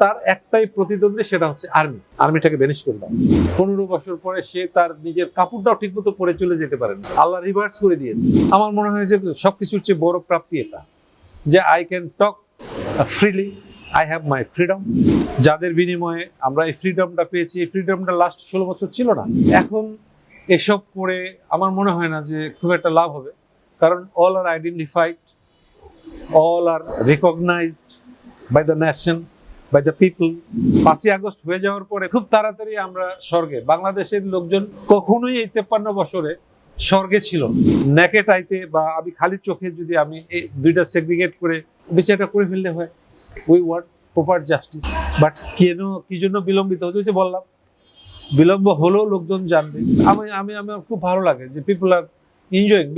তার একটাই প্রতিদ্বন্দ্বী সেটা হচ্ছে আর্মি। আর্মিটাকে বেনিশ করে দাও। পনেরো বছর পরে সে তার নিজের কাপড়টাও ঠিক মতো পরে চলে যেতে পারেন আল্লাহ রিভার্স করে দিয়েছে। আমার মনে হয় যে সবকিছুর চেয়ে বড় প্রাপ্তি এটা যে I can talk freely I have my freedom যাদের বিনিময়ে আমরা এই ফ্রিডমটা পেয়েছি এই ফ্রিডমটা লাস্ট ষোলো বছর ছিল না। এখন এসব করে আমার মনে হয় না যে খুব একটা লাভ হবে। কারণ all are identified all are recognised by the nation by the people পাঁচই আগস্ট হয়ে যাওয়ার পরে খুব তাড়াতাড়ি আমরা স্বর্গে, বাংলাদেশের লোকজন কখনোই এই তেপ্পান্ন বছরে স্বর্গে ছিল নেকেট আইতে বা আমি খালি চোখে যদি আমি এই দুইটা সেগ্রিগেট করে বিচারটা করে ফেললে হয় we want proper justice but কেন, কি জন্য বিলম্বিত হচ্ছে বললাম। বিলম্ব হলেও লোকজন জানবে। আমি আমি আমার খুব ভালো লাগে যে পিপল আর এনজয়িং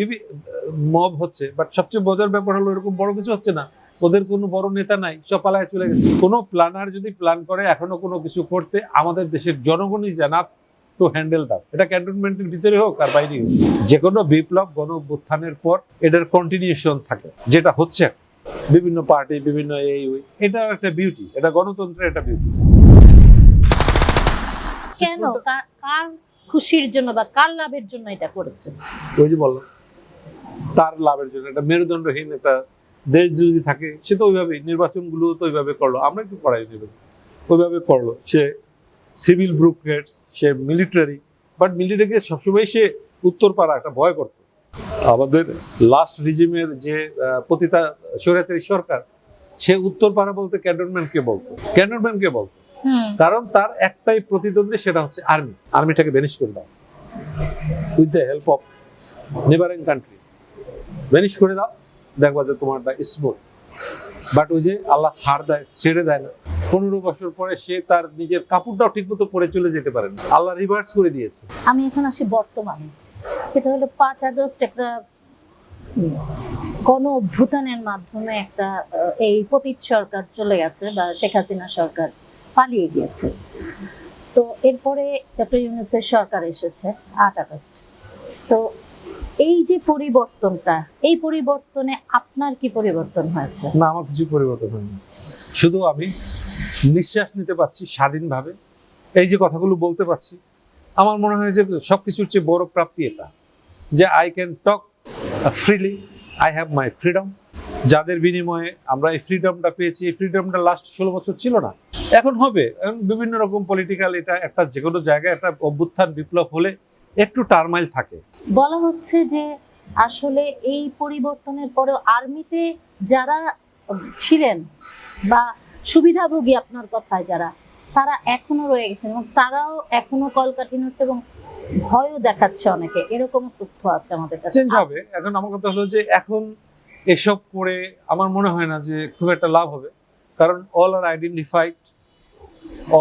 মব হচ্ছে বাট সবচেয়ে মজার ব্যাপার হলো এরকম বড় কিছু হচ্ছে না। ওদের কোনো বড় নেতা নাই সব পালায় চলে গেছে। কোনো প্ল্যানার যদি প্ল্যান করে এখনও কোনো কিছু করতে আমাদের দেশের জনগণই জানাত টু হ্যান্ডেল দাম এটা ক্যান্টনমেন্টের ভিতরে হোক আর বাইরে হোক। যে কোনো বিপ্লব গণ অভ্যুত্থানের পর এটার কন্টিনিউশন থাকে যেটা হচ্ছে বিভিন্ন পার্টি বিভিন্ন এই ওই এটা একটা বিউটি এটা গণতন্ত্রের একটা বিউটি কেন? কার- কার খুশির জন্য বা কার লাভের জন্য এটা করেছে? ওই যে বললাম তার লাভের জন্য একটা মেরুদণ্ডহীন একটা দেশ যদি থাকে সে তো ওইভাবেই নির্বাচনগুলো তো ওইভাবে করল। আমরা একটু করাই নেবে ওইভাবে করল। সে সিভিল ব্রুকেটস সে মিলিটারি বাট মিলিটারিকে সবসময় সে উত্তরপাড়া একটা ভয় করতো। আমাদের লাস্ট রিজিমের যে পতিতা স্বৈরাচারী সরকার সে উত্তরপাড়া বলতে ক্যান্টনমেন্টকে বলতো? ক্যান্টনমেন্টকে বলতো? কারণ তার একটাই প্রতিদ্বন্দ্বী সেটা হচ্ছে আর্মি আর্মিটাকে বেনিশ করে দাও। With the help of neighbouring country banish করে দাও। দেখবা যে তোমারটা স্মুথ বাট ওই যে আল্লাহ ছাড় দেয়, ছেড়ে দেয় না। পনেরো বছর পরে সে তার নিজের কাপড়টাও ঠিক মতো পরে চলে যেতে পারে না। আল্লাহ রিভার্স করে দিয়েছে। আমি এখন আসি বর্তমানে। সেটা হলো পাঁচ আগস্ট একটা গণ অভ্যুত্থানের মাধ্যমে একটা এই পতিত সরকার চলে গেছে বা শেখ হাসিনা সরকার পালিয়ে গিয়েছে। তো এরপরে ডক্টর ইউনুসের সরকার এসেছে আট আগস্ট। তো এই যে পরিবর্তনটা, এই পরিবর্তনে আপনার কি পরিবর্তন হয়েছে? না, আমার কিছু পরিবর্তন হয়নি। শুধু আমি নিঃশ্বাস নিতে পারছি স্বাধীনভাবে। এই যে কথাগুলো বলতে পারছি, আমার মনে হয় যে সবকিছুর চেয়ে বড় প্রাপ্তি এটা, যে I can talk freely I have my freedom যাদের বিনিময়ে আমরা এই ফ্রিডমটা পেয়েছি, এই ফ্রিডমটা লাস্ট ষোলো বছর ছিল না। এখন হবে। এখন বিভিন্ন রকম পলিটিক্যাল এটা একটা যে কোনো জায়গায় একটা অভ্যুত্থান, বিপ্লব হলে একটু টার্মাইল থাকে। বলা হচ্ছে যে আসলে এই পরিবর্তনের পরেও আর্মিতে যারা ছিলেন বা সুবিধাভোগী আপনার কথায় যারা তারা এখনও রয়ে গেছেন এবং তারাও এখনও কলকাঠিন হচ্ছে এবং ভয়ও দেখাচ্ছে অনেকে। এরকম তথ্য আছে আমাদের কাছে। চেঞ্জ হবে। এখন আমার কথা হলো যে এখন এসব করে আমার মনে হয় না যে খুব একটা লাভ হবে। কারণ all are identified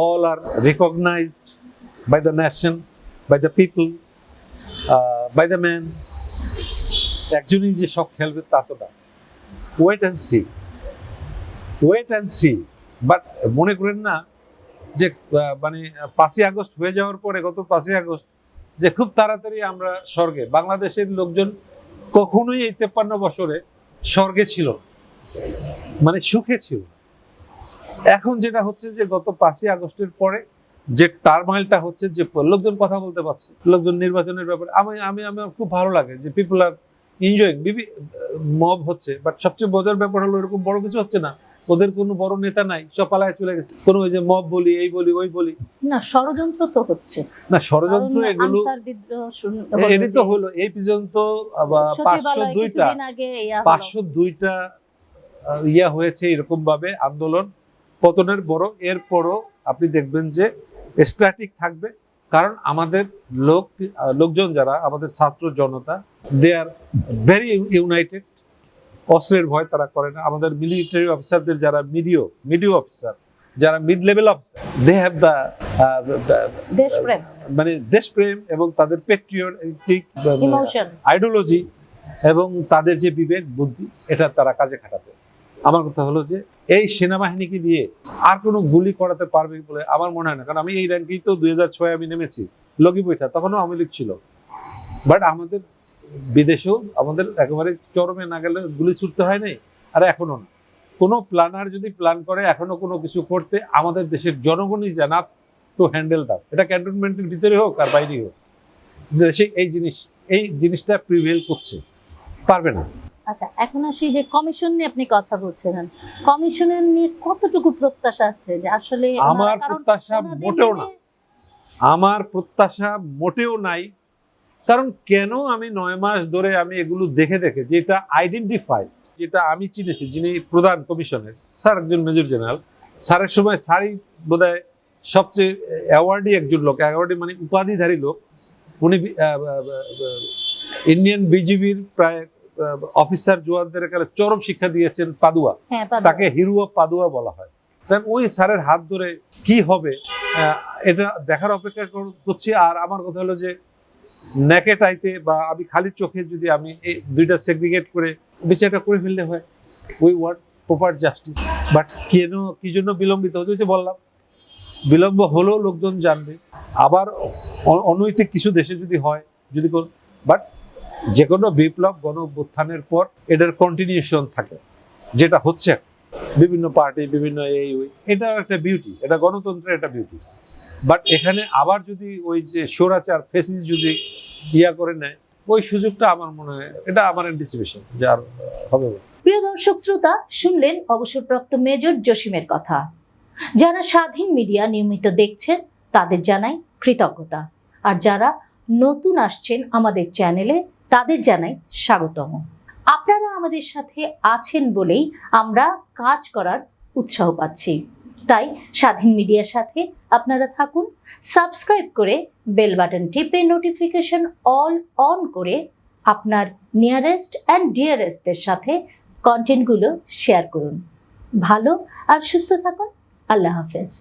all are recognised by the nation by the people by the man একজনই যে সব খেলবে তা তো না। Wait and see wait and see but মনে করেন না যে মানে পাঁচই আগস্ট হয়ে যাওয়ার পরে, গত পাঁচই আগস্ট, যে খুব তাড়াতাড়ি আমরা স্বর্গে, বাংলাদেশের লোকজন কখনোই এই তেপ্পান্ন বছরে স্বর্গে ছিল মানে সুখে ছিল এখন যেটা হচ্ছে যে গত পাঁচই আগস্টের পরে যে টার্মাইলটা হচ্ছে যে লোকজন কথা বলতে পারছে লোকজন নির্বাচনের ব্যাপারে। আমি আমি আমার খুব ভালো লাগে যে পিপল আর এনজয়িং বিবি মব হচ্ছে বাট সবচেয়ে মজার ব্যাপার হলো এরকম বড় কিছু হচ্ছে না। ওদের কোনো বড় নেতা নাই সব পালায় চলে গেছে। কোনো ওই যে মব বলি এই বলি ওই বলি। না ষড়যন্ত্র তো হচ্ছে। না ষড়যন্ত্র এগুলো এটি তো হলো এই পর্যন্ত পাঁচশো দুইটা। পাঁচশো দুইটা ইয়া হয়েছে এরকম ভাবে আন্দোলন। পতনের বড় এরপরও আপনি দেখবেন যে স্ট্যাটিক থাকবে। কারণ আমাদের লোক লোকজন যারা আমাদের ছাত্র জনতা দে আর ভেরি ইউনাইটেড অস্ত্রের ভয় তারা করে না। আমাদের মিলিটারি অফিসারদের যারা মিডিও মিডিও অফিসার যারা mid level officer they have the দেশপ্রেম। মানে দেশপ্রেম এবং তাদের পেট্রিয়টিক ইমোশন আইডিওলজি এবং তাদের যে বিবেক বুদ্ধি এটা তারা কাজে খাটাবে। আমার কথা হলো যে, এই সেনাবাহিনীকে দিয়ে আর কোনো গুলি করাতে পারবে বলে আমার মনে হয় না। কারণ আমি এই র্যাঙ্কেই তো দুই হাজার ছয় আমি নেমেছি, লগি বৈঠা, তখনও আওয়ামী লীগ ছিল। বাট আমাদের বিদেশেও আমাদের একেবারে চরমে না গেলে গুলি ছুটতে হয় নাই, আর এখনও না। কোনো প্ল্যানার যদি প্ল্যান করে এখনও কোনো কিছু করতে, আমাদের দেশের জনগণই জানা টু হ্যান্ডেল দ্যাট এটা ক্যান্টনমেন্টের ভিতরে হোক আর বাইরেই হোক। দেশে এই জিনিস, এই জিনিসটা প্রিভেল করছে, পারবে না। আচ্ছা এখন আসি যে কমিশন নিয়ে আপনি কথা বলছিলেন। কমিশনের নিয়ে কতটুকু প্রত্যাশা আছে যে আসলে আমার প্রত্যাশা মোটেও না। আমার প্রত্যাশা মোটেও নাই। কারণ কেন আমি নয় মাস ধরে আমি এগুলো দেখে দেখে যেটা আইডেন্টিফাই যেটা আমি চিনেছি যিনি প্রধান কমিশনের স্যার একজন মেজর জেনারেল স্যারের সময় স্যারই বোধহয় সবচেয়ে অ্যাওয়ার্ডই একজন লোক অ্যাওয়ার্ডি মানে উপাধিধারী লোক। উনি ইন্ডিয়ান বিজিবির প্রায় অফিসার জোয়ানদের এখানে চরম শিক্ষা দিয়েছেন পাদুয়া। হ্যাঁ পাদুয়া। তাকে হিরুয়া পাদুয়া বলা হয়। তাই ওই স্যারের হাত ধরে কি হবে এটা দেখার অপেক্ষা করছি। আর আমার কথা হলো যে আইতে বা আমি খালি চোখে যদি আমি এই দুইটা সেগ্রিগেট করে বিচারটা করে ফেললে হয় we want proper justice but কেন কি জন্য বিলম্বিত হচ্ছে যে বললাম। বিলম্ব হলেও লোকজন জানবে। আবার অনৈতিক কিছু দেশে যদি হয় যদি বাট যে কোনো বিপ্লব গণ অভ্যুত্থানের পর এটার কন্টিনিউশন থাকে। যেটা হচ্ছে বিভিন্ন পার্টি বিভিন্ন এই ওই, এটা একটা বিউটি এটা গণতন্ত্রের একটা বিউটি বাট এখানে আবার যদি ওই যে স্বৈরাচার ফেসিস যদি ইয়া করে নেয়, ওই সুযোগটা আমার মনে হয়, এটা আমার অ্যান্টিসিপেশন যে আর হবে প্রিয় দর্শক, শ্রোতা, শুনলেন অবসরপ্রাপ্ত মেজর জসিমের কথা। যারা স্বাধীন মিডিয়া নিয়মিত দেখছেন, তাদের জানাই কৃতজ্ঞতা। আর যারা নতুন আসছেন আমাদের চ্যানেলে তাদের জানাই স্বাগতম। আপনারা আমাদের সাথে আছেন বলেই আমরা কাজ করার উৎসাহ পাচ্ছি। তাই স্বাধীন মিডিয়ার সাথে আপনারা থাকুন, সাবস্ক্রাইব করে বেল বাটন টিপে নোটিফিকেশন অল অন করে আপনার নিয়ারেস্ট অ্যান্ড ডিয়ারেস্টদের সাথে কন্টেন্টগুলো শেয়ার করুন। ভালো আর সুস্থ থাকুন, আল্লাহ হাফেজ।